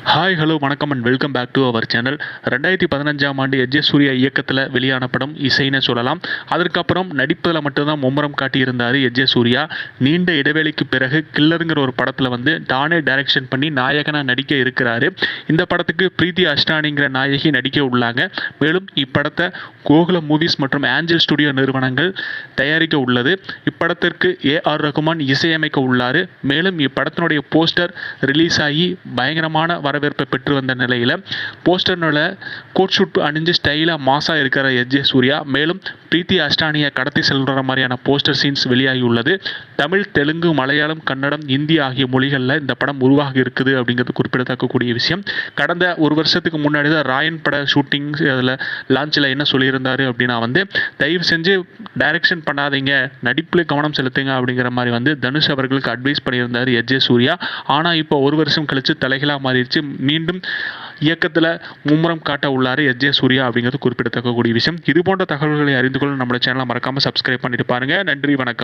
Hi hello வணக்கம் and welcome back to our channel ரெண்டாயிரத்தி பதினஞ்சாம் ஆண்டு எஜ்ஜே சூர்யா இயக்கத்தில் வெளியான படம் இசைன்னு சொல்லலாம். அதற்கப்புறம் நடிப்பதில் மட்டும்தான் மும்முரம் காட்டியிருந்தார் எஜ்ஜே சூர்யா. நீண்ட இடைவேளைக்கு பிறகு கில்லருங்கிற ஒரு படத்தில் வந்து தானே டைரக்ஷன் பண்ணி நாயகனாக நடிக்க இருக்கிறாரு. இந்த படத்துக்கு பிரீத்தி அஷ்டானிங்கிற நாயகி நடிக்க உள்ளாங்க. மேலும் இப்படத்தை கோகுலம் மூவிஸ் மற்றும் ஆஞ்சல் ஸ்டுடியோ நிறுவனங்கள் தயாரிக்க உள்ளது. இப்படத்திற்கு ஏ ஆர் ரகுமான் இசையமைக்க உள்ளார். மேலும் இப்படத்தினுடைய போஸ்டர் ரிலீஸ் ஆகி பயங்கரமான வரவேற்பை பெற்று வந்த நிலையில் போஸ்டர்னோட கோட் ஷூட் அணிஞ்சு ஸ்டைலாக மாசாக இருக்கிற எஸ்ஜே சூர்யா மேலும் பிரீத்தி அஸ்டானியை கடத்தி செல்கிற மாதிரியான போஸ்டர் சீன்ஸ் வெளியாகி உள்ளது தமிழ் தெலுங்கு மலையாளம் கன்னடம் இந்தி ஆகிய மொழிகளில் இந்த படம் உருவாகி இருக்குது அப்படிங்கிறது குறிப்பிடத்தக்கக்கூடிய விஷயம். கடந்த ஒரு வருஷத்துக்கு முன்னாடி தான் ராயன் பட ஷூட்டிங் அதில் லான்ச்சில் என்ன சொல்லியிருந்தாரு அப்படின்னா வந்து தயவு செஞ்சு டைரக்ஷன் பண்ணாதீங்க. நடிப்பில் கவனம் செலுத்துங்க. அப்படிங்கிற மாதிரி வந்து தனுஷ் அவர்களுக்கு அட்வைஸ் பண்ணியிருந்தார் எஜே சூர்யா. ஆனால் இப்போ ஒரு வருஷம் கழித்து தலைகளாக மாறிடுச்சு. மீண்டும் இயக்கத்தில் மும்முரம் காட்ட உள்ளார் எஸ் ஜே சூர்யா அப்படிங்கிறது குறிப்பிடத்தக்கக்கூடிய விஷயம். இது போன்ற தகவல்களை அறிந்து கொள்ள நம்மளோட சேனலை மறக்காமல் சப்ஸ்கிரைப் பண்ணிட்டு பாருங்க. நன்றி வணக்கம்.